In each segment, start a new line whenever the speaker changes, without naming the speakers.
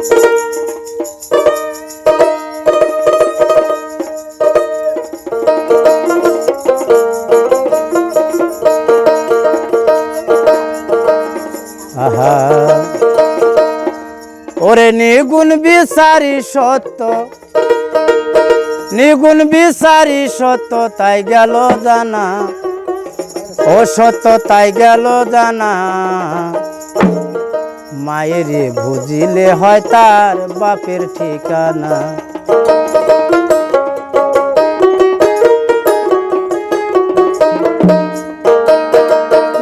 আহা। ওরে নিগুণ বিচারি সত্য। নিগুণ বিচারি সত্য, তাই গেল জানা। ও সত্য, তাই গেল জানা। মায়েরে বুঝিলে হয় তার বাপের ঠিকানা।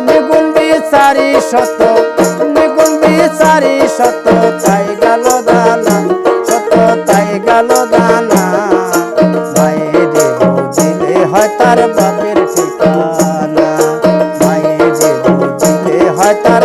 নিগুণ বিচারি নিগুণ বিচারি সত্য, তাই গেল দানা, সত্য, তাই গেল দানা। মায়েরে বুঝিলে হয় তার বাপের ঠিকানা। বুঝিলে হয় তার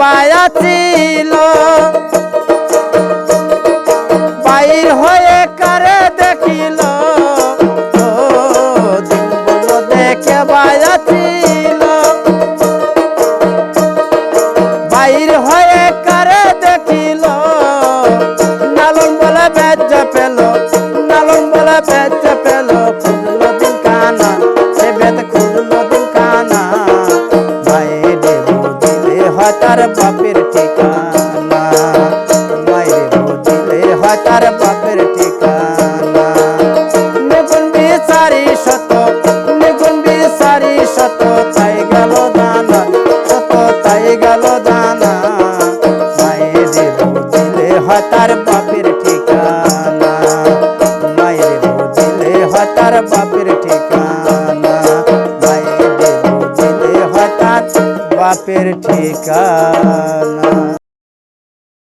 বায়া ছিল বাইর হয়ে কারে দেখিল। চিম্বুর বায়া ছিল বাইর হয়ে তার বাপের ঠিকানা? মায়ের বুঝিলে হয় তার বাপের ঠিকানা পাপের ঠিকানা।